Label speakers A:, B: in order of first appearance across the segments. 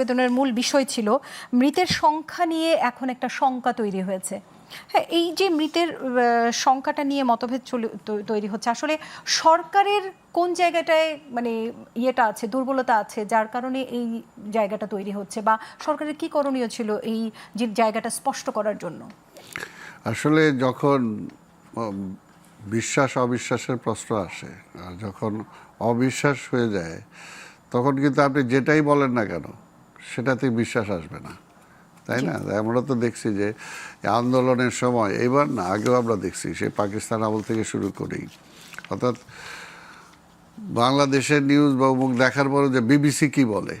A: প্রতিবেদনের মূল বিষয় ছিল মৃতের সংখ্যা নিয়ে এখন একটা শঙ্কা তৈরি হয়েছে। হ্যাঁ এই যে মৃতের সংখ্যাটা নিয়ে মতভেদ তৈরি হচ্ছে, আসলে সরকারের কোন জায়গাটায় মানে ইয়েটা আছে, দুর্বলতা আছে, যার কারণে এই জায়গাটা তৈরি হচ্ছে বা সরকারের কি করণীয় ছিল এই যে জায়গাটা স্পষ্ট করার জন্য?
B: আসলে যখন বিশ্বাস অবিশ্বাসের প্রশ্ন আসে, আর যখন অবিশ্বাস হয়ে যায়, তখন কিন্তু আপনি যেটাই বলেন না কেন সেটাতে বিশ্বাস আসবে না। তাই না? আমরা তো দেখছি যে আন্দোলনের সময় এবার না আগেও আমরা দেখছি সে পাকিস্তান আমল থেকে শুরু করেই। অর্থাৎ বাংলাদেশের নিউজ বা মুখ দেখার পরে যে বিবিসি কি বলে?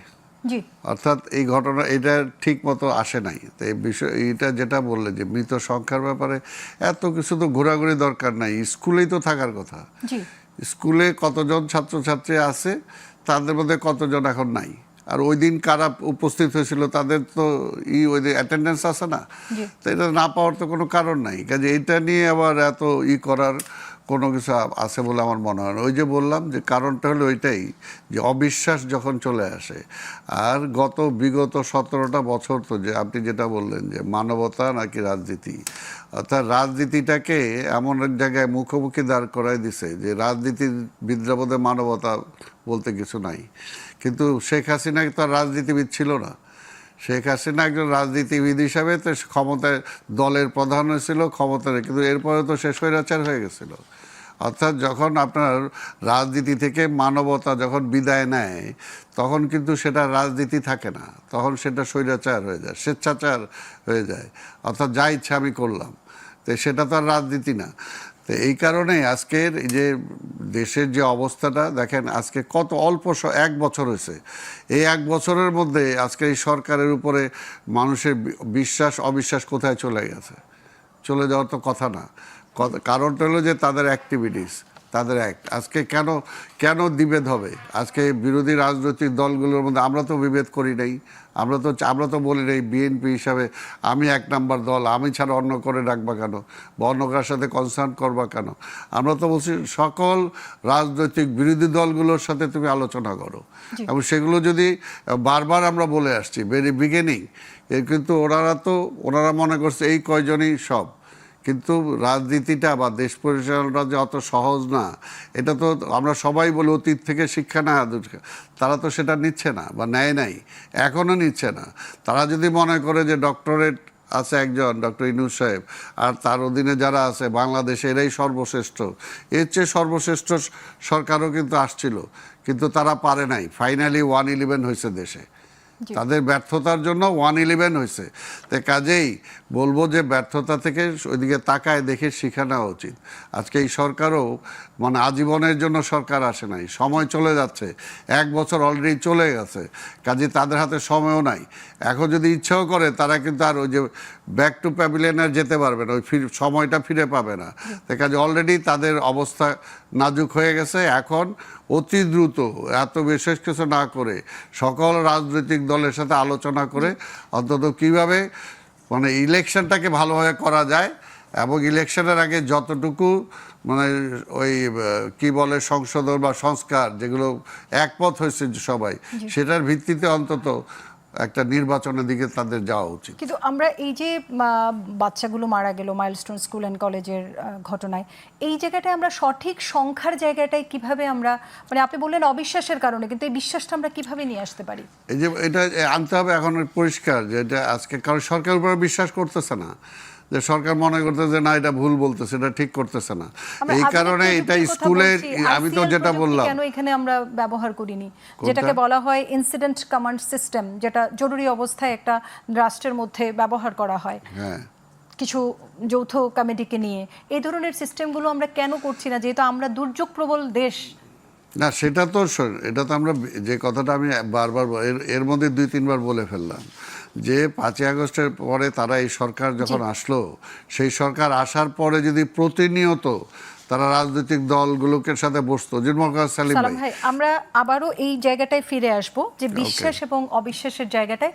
B: অর্থাৎ এই ঘটনা এটা ঠিক মতো আসে নাই। তো এই বিষয় এটা যেটা বললে যে মৃত সংখ্যার ব্যাপারে এত কিছু তো ঘোরাঘুরি দরকার নাই। স্কুলেই তো থাকার কথা। স্কুলে কতজন ছাত্রছাত্রী আছে? তাদের মধ্যে কতজন এখন নাই? আর ওই দিন কারা উপস্থিত হয়েছিল তাদের তো ই ওই দিন অ্যাটেন্ডেন্স আছে না। তো এটা না পাওয়ার তো কোনো কারণ নাই। কাজে এটা নিয়ে আবার এত ই করার কোনো কিছু আছে বলে আমার মনে হয় না। ওই যে বললাম যে কারণটা হলো ওইটাই যে অবিশ্বাস যখন চলে আসে আর গত বিগত সতেরোটা বছর তো যে আপনি যেটা বললেন যে মানবতা নাকি রাজনীতি অর্থাৎ রাজনীতিটাকে এমন এক জায়গায় মুখোমুখি দাঁড় করাই দিছে যে রাজনীতির বিদ্রাপদে মানবতা বলতে কিছু নাই। কিন্তু শেখ হাসিনা তো রাজনীতিবিদ ছিল না। শেখ হাসিনা একজন রাজনীতিবিদ হিসাবে তো ক্ষমতায়, দলের প্রধান হয়েছিল ক্ষমতার কিন্তু এরপরে তো সে স্বৈরাচার হয়ে গেছিল। অর্থাৎ যখন আপনার রাজনীতি থেকে মানবতা যখন বিদায় নেয়, তখন কিন্তু সেটা রাজনীতি থাকে না। তখন সেটা স্বৈরাচার হয়ে যায়, স্বেচ্ছাচার হয়ে যায়। অর্থাৎ যা ইচ্ছা আমি করলাম। তো সেটা তো আর রাজনীতি না। তো এই কারণে আজকের যে দেশের যে অবস্থাটা, দেখেন আজকে কত অল্প এক বছর হয়েছে। এই এক বছরের মধ্যে আজকে এই সরকারের উপরে মানুষের বিশ্বাস, অবিশ্বাস কোথায় চলে গেছে? চলে যাওয়ার তো কথা না। কারণটা হলো যে তাদের অ্যাক্টিভিটিস তাদের অ্যাক্ট আজকে কেন কেন বিভেদ হবে? আজকে বিরোধী রাজনৈতিক দলগুলোর মধ্যে আমরা তো বিভেদ করি নাই। আমরা তো আমরা তো বলি নাই বিএনপি হিসাবে আমি এক নাম্বার দল আমি ছাড়া অন্য করে ডাকবা কেন? বা অন্য কার সাথে কনসার্ন করবা কেন? আমরা তো বলছি সকল রাজনৈতিক বিরোধী দলগুলোর সাথে তুমি আলোচনা করো। এবং সেগুলো যদি বারবার আমরা বলে আসছি ভেরি বিগিনিং কিন্তু ওনারা তো ওনারা মনে করছে এই কয়জনই সব। কিন্তু রাজনীতিটা বা দেশ পরিচালনা যে অত সহজ না, এটা তো আমরা সবাই বলি অতীত থেকে শিক্ষা না তারা তো সেটা নিচ্ছে না বা নেয় নাই, এখনও নিচ্ছে না। তারা যদি মনে করে যে ডক্টরেট আছে একজন, ডক্টর ইনুস সাহেব, আর তার অধীনে যারা আছে বাংলাদেশে এরাই সর্বশ্রেষ্ঠ, এর চেয়ে সর্বশ্রেষ্ঠ সরকারও কিন্তু আসছিল, কিন্তু তারা পারে নাই। ফাইনালি ওয়ান ইলেভেন হয়েছে দেশে। তাদের ব্যর্থতার জন্য ওয়ান ইলেভেন হয়েছে। তো কাজেই বলব যে ব্যর্থতা থেকে ওইদিকে তাকায় দেখে শিখে নেওয়া উচিত। আজকে এই সরকারও মানে আজীবনের জন্য সরকার আসে নাই সময় চলে যাচ্ছে এক বছর অলরেডি চলে গেছে কাজে তাদের হাতে সময়ও নাই। এখন যদি ইচ্ছাও করে তারা কিন্তু আর ওই যে ব্যাক টু প্যাভিলিয়নে আর যেতে পারবে না ওই সময়টা ফিরে পাবে না। তো কাজে অলরেডি তাদের অবস্থা নাজুক হয়ে গেছে। এখন অতি দ্রুত এত বিশেষ কিছু না করে সকল রাজনৈতিক দলের সাথে আলোচনা করে অন্তত কীভাবে মানে ইলেকশনটাকে ভালোভাবে করা যায় এবং ইলেকশনের আগে যতটুকু মানে ওই কি বলে সংশোধন বা সংস্কার যেগুলো একমত হয়েছে সবাই সেটার ভিত্তিতে অন্তত একটা নির্বাচনের দিকে তাদের যাওয়া উচিত।
A: কিন্তু আমরা এই যে বাচ্চাগুলো মারা গেল মাইলস্টোন স্কুল অ্যান্ড কলেজের ঘটনায় এই জায়গাটায় আমরা সঠিক সংখ্যার জায়গাটায় কীভাবে আমরা মানে আপনি বললেন অবিশ্বাসের কারণে কিন্তু এই বিশ্বাসটা আমরা কীভাবে নিয়ে আসতে পারি?
B: এই যে এটা আনতে হবে এখন পরিষ্কার যে এটা আজকে কারণ সরকার উপর বিশ্বাস করতেছে না। যে সরকার মনে করতেছে না এটা ভুল বলতেছে এটা ঠিক করতেছে না। এই কারণে এটা স্কুলে আমি তো যেটা বললাম।
A: কেন এখানে আমরা ব্যবহার করিনি? যেটাকে বলা হয় ইনসিডেন্ট কমান্ড সিস্টেম যেটা জরুরি অবস্থায় একটা রাষ্ট্রের মধ্যে ব্যবহার করা হয়।
B: হ্যাঁ।
A: কিছু যৌথ কমিটিকে নিয়ে। এই ধরনের সিস্টেমগুলো আমরা কেন করছি না? যেহেতু আমরা দুর্যোগ প্রবল দেশ।
B: না সেটা তো এটা তো আমরা যে কথাটা আমি বারবার এর মধ্যে দুই তিনবার বলে ফেললাম। যে পাঁচই আগস্টের পরে তারা এই সরকার যখন আসলো সেই সরকার আসার পরে যদি প্রতিনিয়ত তারা রাজনৈতিক দলগুলোকে সাথে বসতো সালিম
A: ভাই। আমরা আবারও এই জায়গাটায় ফিরে আসব যে বিশ্বাস এবং অবিশ্বাসের জায়গাটায়।